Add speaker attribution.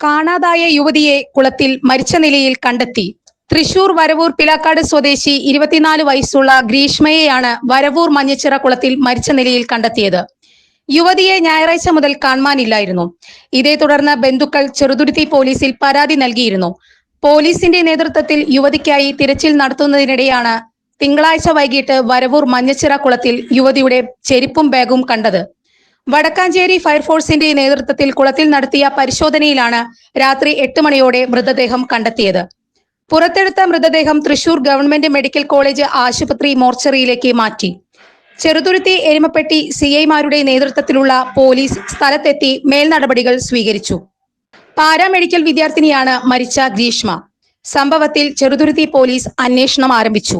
Speaker 1: കാണാതായ യുവതിയെ കുളത്തിൽ മരിച്ച നിലയിൽ കണ്ടെത്തി. തൃശൂർ വരവൂർ പിലാക്കാട് സ്വദേശി ഇരുപത്തിനാല് വയസ്സുള്ള ഗ്രീഷ്മയെയാണ് വരവൂർ മഞ്ഞച്ചിറ കുളത്തിൽ മരിച്ച നിലയിൽ കണ്ടെത്തിയത്. യുവതിയെ ഞായറാഴ്ച മുതൽ കാണുവാനില്ലായിരുന്നു. ഇതേ തുടർന്ന് ബന്ധുക്കൾ ചെറുതുരുത്തി പോലീസിൽ പരാതി നൽകിയിരുന്നു. പോലീസിന്റെ നേതൃത്വത്തിൽ യുവതിക്കായി തിരച്ചിൽ നടത്തുന്നതിനിടെയാണ് തിങ്കളാഴ്ച വൈകിട്ട് വരവൂർ മഞ്ഞച്ചിറ കുളത്തിൽ യുവതിയുടെ ചെരുപ്പും ബാഗും കണ്ടത്. വടക്കാഞ്ചേരി ഫയർഫോഴ്സിന്റെ നേതൃത്വത്തിൽ കുളത്തിൽ നടത്തിയ പരിശോധനയിലാണ് രാത്രി എട്ട് മണിയോടെ മൃതദേഹം കണ്ടെത്തിയത്. പുറത്തെടുത്ത മൃതദേഹം തൃശൂർ ഗവൺമെന്റ് മെഡിക്കൽ കോളേജ് ആശുപത്രി മോർച്ചറിയിലേക്ക് മാറ്റി. ചെറുതുരുത്തി എരുമപ്പെട്ടി സി ഐമാരുടെ നേതൃത്വത്തിലുള്ള പോലീസ് സ്ഥലത്തെത്തി മേൽനടപടികൾ സ്വീകരിച്ചു. പാരാമെഡിക്കൽ വിദ്യാർത്ഥിനിയാണ് മരിച്ച ഗ്രീഷ്മ. സംഭവത്തിൽ ചെറുതുരുത്തി പോലീസ് അന്വേഷണം ആരംഭിച്ചു.